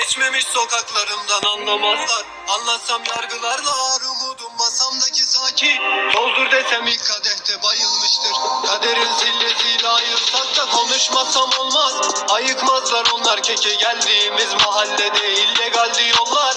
Geçmemiş sokaklarımdan anlamazlar. Anlatsam yargılarla ağır umudum. Masamdaki sakin. Doldur desem ilk kadehte bayılmıştır. Kaderin sillesiyle ayırsak da konuşmasam olmaz. Ayıkmazlar onlar keke geldiğimiz mahallede illegaldi yollar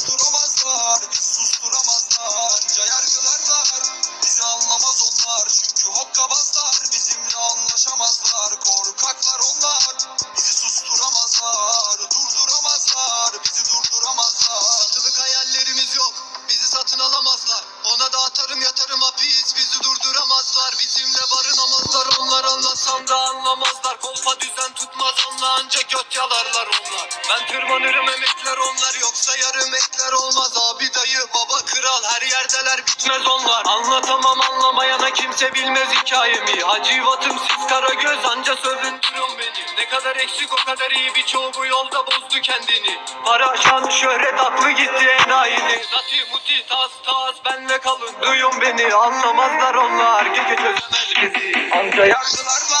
göt yalarlar onlar. Ben tırmanırım emekler onlar. Yoksa yarım ekler olmaz. Abi dayı baba kral her yerdeler bitmez onlar. Anlatamam anlamayana kimse bilmez hikayemi. Hacivatım siz kara göz anca sövündürün beni. Ne kadar eksik o kadar iyi. Birçoğu bu yolda bozdu kendini. Para şan şöhret aklı gitti enayini. Nati muti tas tas benle kalın. Duyun beni anlamazlar onlar. Gece çözemez bizi Anca yargılar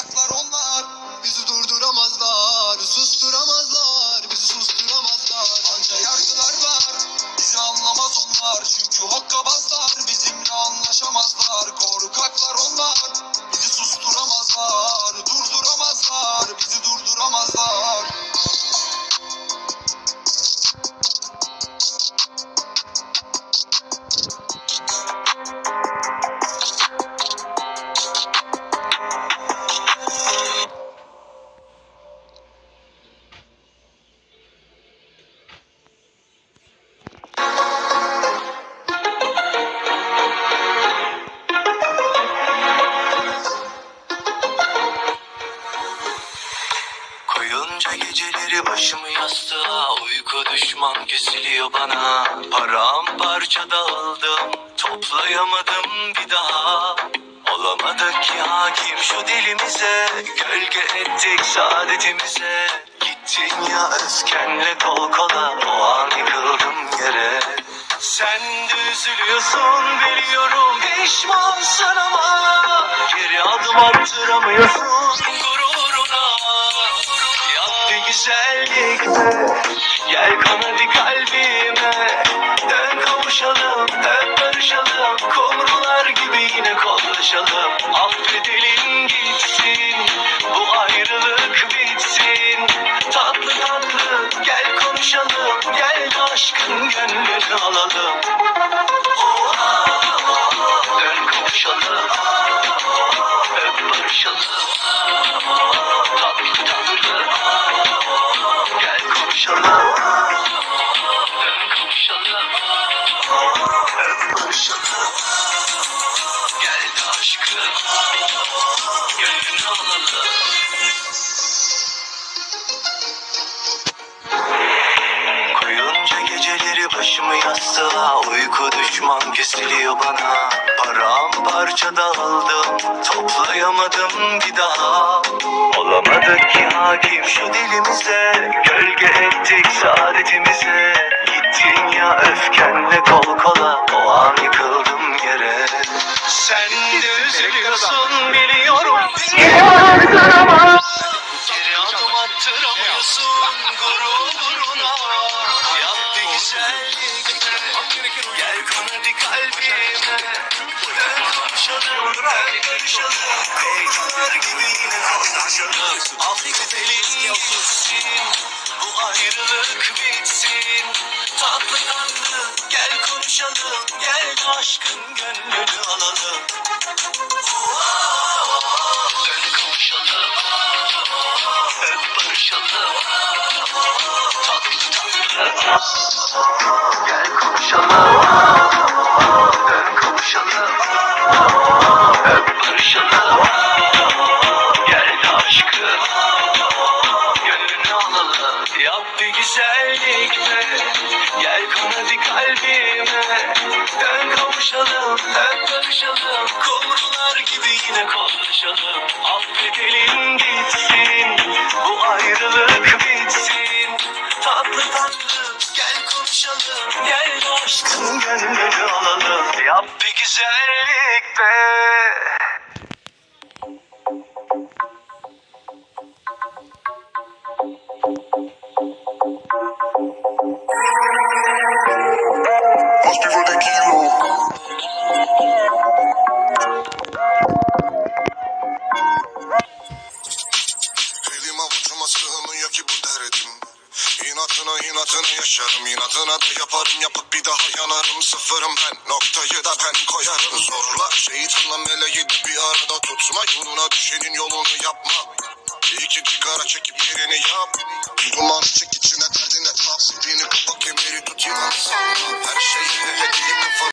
kesiliyor bana Paramparça dağıldım Toplayamadım bir daha. Olamadık ki hakim şu dilimize. Gölge ettik saadetimize. Gittin ya öfkenle kol kola O an yıkıldım yere. Sen de üzülüyorsun biliyorum Pişmansın ama. Geri adım attıramıyorsun Güzellikle Gel kan hadi kalbime. Dön kavuşalım Öp barışalım. Kumrular gibi yine kollaşalım Affedelim gitsin Bu ayrılık bitsin. Tatlı tatlı gel konuşalım Gel de aşkın gönlünü alalım. Dön kavuşalım Öp barışalım Uyku düşman kesiliyor bana. Paramparça dağıldım Toplayamadım bir daha. Olamadık ki hakim şu dilimize. Gölge ettik saadetimize. Gittin ya öfkenle kol kola. O an yıkıldım yere. Sen de üzülüyorsun biliyorum. Geri adım attıramıyorsun gururuna. Yap bir güzellik Gel kan hadi kalbime. Dön konuşalım, dön görüşelim Korkular gibi yine konuşalım Affedelim gitsin Bu ayrılık bitsin. Tatlı tatlı aşkın gönlünü alalım. Dön kavuşalım Öp barışalım. Tatlı tatlı kalbime. Dön kavuşalım Öp barışalım Kumrular gibi yine konuşalım. Affedelim gitsin Bu ayrılık bitsin. Tatlı tatlı Gel konuşalım. Gel aşkın gönlünü alalım. Yap bir güzellik be İnatına yaşarım inadına da yaparım. Yapıp bir daha yanarım Sıfırım ben. Noktayı da ben koyarım. Zorla şeytanla meleği de bir arada tutma. Yoluna düşenin yolunu yapma. İki sigara çekip birini yap. Duman çek içine derdine tap. Beni kapak kemeri tut yılan sanma Her şeyi hediyem kafa